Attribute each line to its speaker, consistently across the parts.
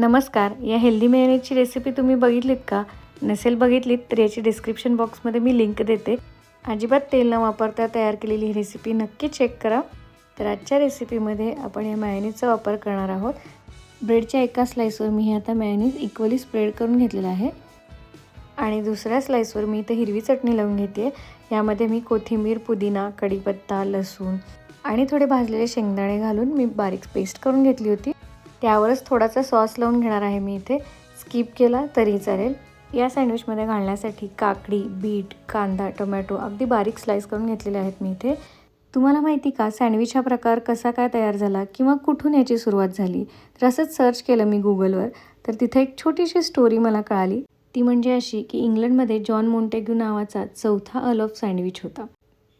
Speaker 1: नमस्कार या healthy मेयोनीजची recipe तुम्ही बघितलीत का? नसेल बघितलीत तर याची डिस्क्रिप्शन बॉक्समध्ये मी लिंक देते. अजिबात तेल न वापरता तयार केलेली ही रेसिपी नक्की चेक करा. तर आजच्या रेसिपीमध्ये आपण या मॅयोनीजचा वापर करणार आहोत. ब्रेडच्या एका स्लाईसवर मी हे आता मॅयोनीज इक्वली स्प्रेड करून घेतलेलं आहे. आणि दुसऱ्या स्लाईसवर मी इथे हिरवी चटणी लावून घेते. यामध्ये मी कोथिंबीर पुदिना कढीपत्ता लसूण आणि थोडे भाजलेले शेंगदाणे घालून मी बारीक पेस्ट करून घेतली होती. त्यावरच थोडासा सॉस लावून घेणार आहे मी इथे. स्किप केला तरी चालेल. या सँडविचमध्ये घालण्यासाठी काकडी बीट कांदा टोमॅटो अगदी बारीक स्लाईस करून घेतलेले आहेत मी इथे. तुम्हाला माहिती का सँडविच हा प्रकार कसा काय तयार झाला किंवा कुठून याची सुरुवात झाली? तर असंच सर्च केलं मी गुगलवर तर तिथे एक छोटीशी स्टोरी मला कळाली. ती म्हणजे अशी की इंग्लंडमध्ये जॉन मोंटेग्यू नावाचा चौथा अल ऑफ सँडविच होता.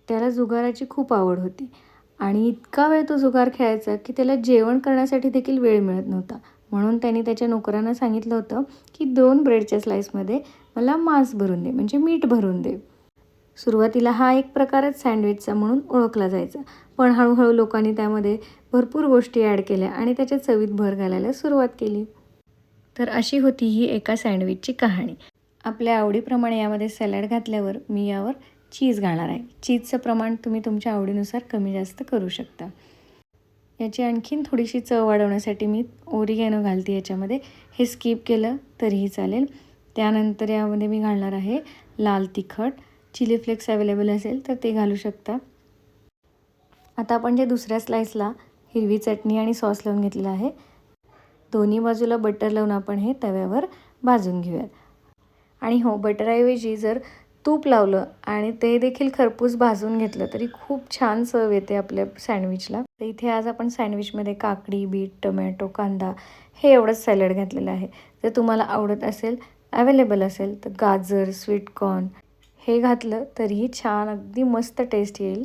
Speaker 1: त्याला जुगाराची खूप आवड होती. आणि इतका वेळ तो जुगार खेळायचा की त्याला जेवण करण्यासाठी देखील वेळ मिळत नव्हता. म्हणून त्यांनी त्याच्या नोकरांना सांगितलं होतं की दोन ब्रेडच्या स्लाईसमध्ये मला मांस भरून दे म्हणजे मीठ भरून दे. सुरुवातीला हा एक प्रकारच सँडविचचा म्हणून ओळखला जायचा. पण हळूहळू लोकांनी त्यामध्ये भरपूर गोष्टी ॲड केल्या आणि त्याच्या चवीत भर घालायला सुरुवात केली. तर अशी होती ही एका सँडविचची कहाणी. आपल्या आवडीप्रमाणे यामध्ये सॅलड घातल्यावर मी यावर चीज घालणार आहे. चीजचं प्रमाण तुम्ही तुमच्या आवडीनुसार कमी जास्त करू शकता. याची आणखीन थोडीशी चव वाढवण्यासाठी मी ओरिगॅनो घालते याच्यामध्ये. हे स्किप केलं तरीही चालेल. त्यानंतर यामध्ये मी घालणार आहे लाल तिखट. चिली फ्लेक्स अवेलेबल असेल तर ते घालू शकता. आता आपण जे दुसऱ्या स्लाईसला हिरवी चटणी आणि सॉस लावून घेतलेला आहे दोन्ही बाजूला बटर लावून आपण हे तव्यावर भाजून घेऊयात. आणि हो बटरऐवजी जर तूप लावलं आणि ते देखील खरपूस भाजून घेतलं. तरी खूप छान चव येते आपल्या सँडविचला. तर इथे आज आपण सँडविचमध्ये काकडी बीट टोमॅटो कांदा हे एवढंच सॅलड घातलेलं आहे. जर तुम्हाला आवडत असेल अवेलेबल असेल तर गाजर स्वीटकॉर्न हे घातलं तरीही छान अगदी मस्त टेस्ट येईल.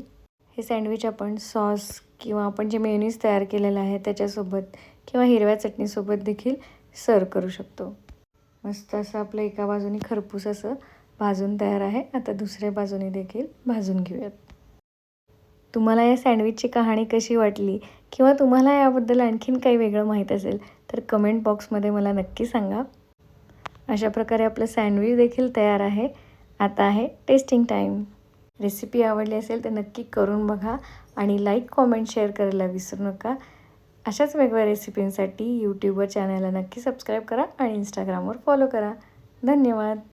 Speaker 1: हे सँडविच आपण सॉस किंवा आपण जे मेन्यूज तयार केलेलं आहे त्याच्यासोबत किंवा हिरव्या चटणीसोबत देखील सर्व करू शकतो. मस्त असं आपलं एका बाजूनी खरपूस असं भाजून तयार आहे. आता दुसऱ्या बाजूने देखील भाजून घेऊयात. तुम्हाला या सँडविचची कहाणी कशी वाटली किंवा तुम्हाला याबद्दल आणखीन काही वेगळं माहीत असेल तर कमेंट बॉक्समध्ये मला नक्की सांगा. अशा प्रकारे आपलं सँडविच देखील तयार आहे. आता आहे टेस्टिंग टाईम रेसिपी आवडली असेल तर नक्की करून बघा आणि लाईक कॉमेंट शेअर करायला विसरू नका. अशाच वेगवेगळ्या रेसिपींसाठी यूट्यूबवर चॅनलला नक्की सबस्क्राईब करा आणि इंस्टाग्रामवर फॉलो करा. धन्यवाद.